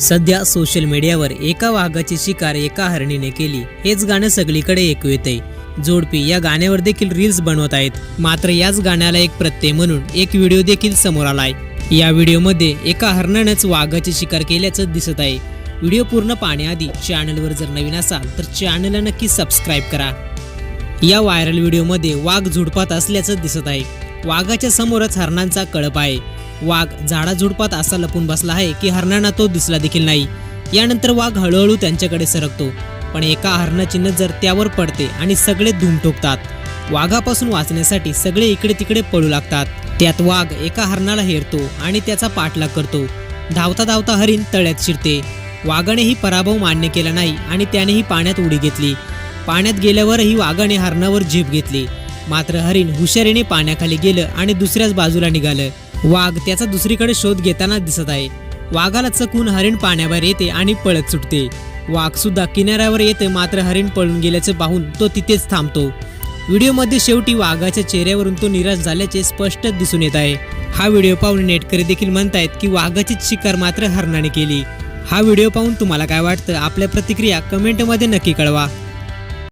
सध्या सोशल मीडियावर एका वाघाची शिकार एका हरणीने केली. हेच गाणं सगळीकडे ऐकू येते. जोडपी या गाण्यावर देखील रील्स बनवत आहेत. मात्र याच गाण्याला एक प्रत्यय म्हणून एक व्हिडिओ देखील समोर आलाय. या व्हिडिओमध्ये एका हरणानंच वाघाची शिकार केल्याचं दिसत आहे. व्हिडिओ पूर्ण पाहण्याआधी चॅनलवर जर नवीन असाल तर चॅनलला नक्की सबस्क्राईब करा. या व्हायरल व्हिडिओमध्ये वाघ झुडपात असल्याचं दिसत आहे. वाघाच्या समोरच हरणांचा कळप आहे. वाघ झाडाझुडपात असा लपून बसला आहे की हरणांना तो दिसला देखील नाही. यानंतर वाघ हळूहळू त्यांच्याकडे सरकतो पण एका हरणाची नजर त्यावर पडते आणि सगळे धूम ठोकतात. वाघापासून वाचण्यासाठी सगळे इकडे तिकडे पळू लागतात. त्यात वाघ एका हरणाला हेरतो आणि त्याचा पाठलाग करतो. धावता धावता हरिण तळ्यात शिरते. वाघानेही पराभव मान्य केला नाही आणि त्यानेही पाण्यात उडी घेतली. पाण्यात गेल्यावरही वाघाने हरणावर झेप घेतली. मात्र हरिण हुशारीने पाण्याखाली गेलं आणि दुसऱ्याच बाजूला निघालं. वाघ त्याचा दुसरीकडे शोध घेताना दिसत आहे. वाघाला चकून हरिण पाण्यावर येते आणि पळत सुटते. वाघ सुद्धा किनाऱ्यावर येते मात्र हरिण पळून गेल्याचं पाहून तो तिथेच थांबतो. व्हिडिओमध्ये शेवटी वाघाच्या चेहऱ्यावरून तो निराश झाल्याचे स्पष्ट दिसून येत आहे. हा व्हिडिओ पाहून नेटकरी देखील म्हणतायत की वाघाचीच शिकार मात्र हरणाने केली. हा व्हिडिओ पाहून तुम्हाला काय वाटतं? आपल्या प्रतिक्रिया कमेंटमध्ये नक्की कळवा.